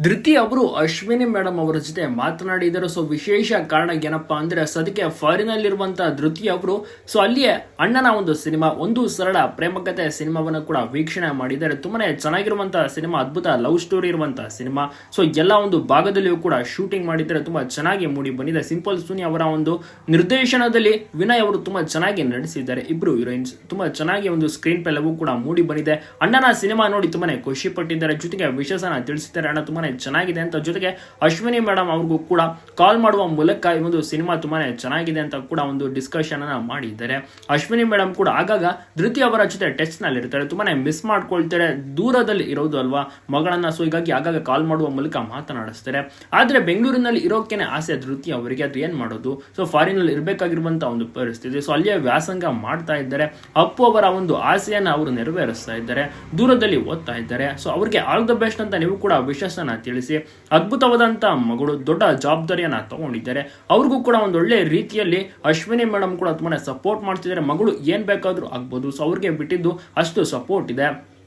ಧೃತಿ ಅವರು ಅಶ್ವಿನಿ ಮೇಡಮ್ ಅವರ ಜೊತೆ ಮಾತನಾಡಿದರು. ಸೊ ವಿಶೇಷ ಕಾರಣ ಏನಪ್ಪಾ ಅಂದ್ರೆ ಸದ್ಯಕ್ಕೆ ಫಾರಿನ್ ಅಲ್ಲಿರುವಂತಹ ಧೃತಿ ಅವರು ಸೊ ಅಲ್ಲಿಯೇ ಅಣ್ಣನ ಒಂದು ಸಿನಿಮಾ, ಒಂದು ಸರಳ ಪ್ರೇಮಕತೆ ಸಿನಿಮಾವನ್ನು ಕೂಡ ವೀಕ್ಷಣೆ ಮಾಡಿದ್ದಾರೆ. ತುಂಬಾನೇ ಚೆನ್ನಾಗಿರುವಂತಹ ಸಿನಿಮಾ, ಅದ್ಭುತ ಲವ್ ಸ್ಟೋರಿ ಇರುವಂತಹ ಸಿನಿಮಾ. ಸೊ ಎಲ್ಲ ಒಂದು ಭಾಗದಲ್ಲಿಯೂ ಕೂಡ ಶೂಟಿಂಗ್ ಮಾಡಿದ್ದಾರೆ. ತುಂಬಾ ಚೆನ್ನಾಗಿ ಮೂಡಿ ಬಂದಿದೆ. ಸಿಂಪಲ್ ಸುನಿ ಅವರ ಒಂದು ನಿರ್ದೇಶನದಲ್ಲಿ ವಿನಯ್ ಅವರು ತುಂಬಾ ಚೆನ್ನಾಗಿ ನಡೆಸಿದ್ದಾರೆ ಇಬ್ರು ಹೀರೋಯಿನ್ಸ್ ತುಂಬಾ ಚೆನ್ನಾಗಿ ಒಂದು ಸ್ಕ್ರೀನ್ ಪ್ಲೇ ಎಲ್ಲವೂ ಕೂಡ ಮೂಡಿ ಬಂದಿದೆ. ಅಣ್ಣನ ಸಿನಿಮಾ ನೋಡಿ ತುಂಬಾನೇ ಖುಷಿ ಪಟ್ಟಿದ್ದಾರೆ. ಜೊತೆಗೆ ವಿಶೇಷನ ತಿಳಿಸಿದ್ದಾರೆ. ಅಣ್ಣ ತುಂಬಾನೇ ಚೆನ್ನಾಗಿದೆ ಅಂತ ಜೊತೆಗೆ ಅಶ್ವಿನಿ ಮೇಡಮ್ ಅವ್ರಿಗೂ ಕೂಡ ಕಾಲ್ ಮಾಡುವ ಮೂಲಕ ಈ ಒಂದು ಸಿನಿಮಾ ತುಂಬಾನೇ ಚೆನ್ನಾಗಿದೆ ಅಂತ ಕೂಡ ಒಂದು ಡಿಸ್ಕಷನ್ ಅನ್ನ ಮಾಡಿದ್ದಾರೆ. ಅಶ್ವಿನಿ ಮೇಡಮ್ ಕೂಡ ಆಗಾಗ ಧೃತಿ ಅವರ ಜೊತೆ ಟೆಸ್ಟ್ನಲ್ಲಿ ಇರ್ತಾರೆ. ತುಂಬಾನೇ ಮಿಸ್ ಮಾಡ್ಕೊಳ್ತಾರೆ. ದೂರದಲ್ಲಿ ಇರೋದು ಅಲ್ವಾ ಮಗಳನ್ನ? ಸೊ ಹೀಗಾಗಿ ಆಗಾಗ ಕಾಲ್ ಮಾಡುವ ಮೂಲಕ ಮಾತನಾಡಿಸ್ತಾರೆ. ಆದ್ರೆ ಬೆಂಗಳೂರಿನಲ್ಲಿ ಇರೋಕೆನೆ ಆಸೆ ಧೃತಿ ಅವರಿಗೆ. ಅದು ಏನ್ ಮಾಡೋದು? ಸೊ ಫಾರಿನ್ ಅಲ್ಲಿ ಇರಬೇಕಾಗಿರುವಂತಹ ಒಂದು ಪರಿಸ್ಥಿತಿ. ಸೊ ಅಲ್ಲಿಯೇ ವ್ಯಾಸಂಗ ಮಾಡ್ತಾ ಇದ್ದಾರೆ. ಅಪ್ಪು ಅವರ ಒಂದು ಆಸೆಯನ್ನ ಅವರು ನೆರವೇರಿಸ್ತಾ ಇದ್ದಾರೆ. ದೂರದಲ್ಲಿ ಓದ್ತಾ ಇದ್ದಾರೆ. ಸೊ ಅವ್ರಿಗೆ ಆಲ್ ದ ಬೆಸ್ಟ್ ಅಂತ ನೀವು ಕೂಡ ವಿಶಸ್ಸನ್ನ ತಿಳಿಸಿ ಅದ್ಭುತವಾದಂತ ಮಗಳು ದೊಡ್ಡ ಜವಾಬ್ದಾರಿಯನ್ನ ತಗೊಂಡಿದ್ದಾರೆ. ಅವ್ರಿಗೂ ಕೂಡ ಒಂದು ಒಳ್ಳೆ ರೀತಿಯಲ್ಲಿ ಅಶ್ವಿನಿ ಮೇಡಮ್ ಕೂಡ ತುಂಬಾನೇ ಸಪೋರ್ಟ್ ಮಾಡ್ತಿದ್ದಾರೆ. ಮಗಳು ಏನ್ ಬೇಕಾದ್ರೂ ಆಗ್ಬೋದು. ಸೊ ಅವ್ರಿಗೆ ಬಿಟ್ಟಿದ್ದು ಅಷ್ಟು ಸಪೋರ್ಟ್ ಇದೆ.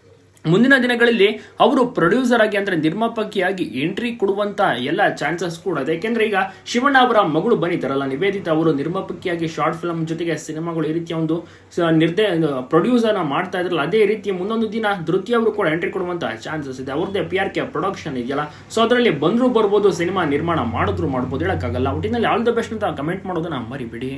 ಮುಂದಿನ ದಿನಗಳಲ್ಲಿ ಅವರು ಪ್ರೊಡ್ಯೂಸರ್ ಆಗಿ ಅಂದ್ರೆ ನಿರ್ಮಾಪಕಿಯಾಗಿ ಎಂಟ್ರಿ ಕೊಡುವಂತ ಎಲ್ಲ ಚಾನ್ಸಸ್ ಕೂಡ ಇದೆ. ಯಾಕೆಂದ್ರೆ ಈಗ ಶಿವಣ್ಣ ಅವರ ಮಗಳು ಬಂದಿದ್ದಾರಲ್ಲ, ನಿವೇದಿತ ಅವರು ನಿರ್ಮಾಪಕಿಯಾಗಿ ಶಾರ್ಟ್ ಫಿಲ್ಮ್ ಜೊತೆಗೆ ಸಿನಿಮಾಗಳು ಈ ರೀತಿಯ ಒಂದು ನಿರ್ದೇ ಪ್ರೊಡ್ಯೂಸರ್ನ ಮಾಡ್ತಾ ಇದ್ರಲ್ಲ, ಅದೇ ರೀತಿ ಮುಂದೊಂದು ದಿನ ಧೃತಿ ಅವರು ಕೂಡ ಎಂಟ್ರಿ ಕೊಡುವಂತ ಚಾನ್ಸಸ್ ಇದೆ. ಅವ್ರದ್ದೇ ಪಿ ಆರ್ ಕೆ ಪ್ರೊಡಕ್ಷನ್ ಇದೆಯಲ್ಲ. ಸೊ ಅದರಲ್ಲಿ ಬಂದರೂ ಬರ್ಬೋದು, ಸಿನಿಮಾ ನಿರ್ಮಾಣ ಮಾಡಿದ್ರು ಮಾಡ್ಬೋದು, ಹೇಳೋಕ್ಕಾಗಲ್ಲ. ಒಟ್ಟಿನಲ್ಲಿ ಆಲ್ ದ ಬೆಸ್ಟ್ ಅಂತ ಕಮೆಂಟ್ ಮಾಡೋದನ್ನ ಮರಿಬಿಡಿ.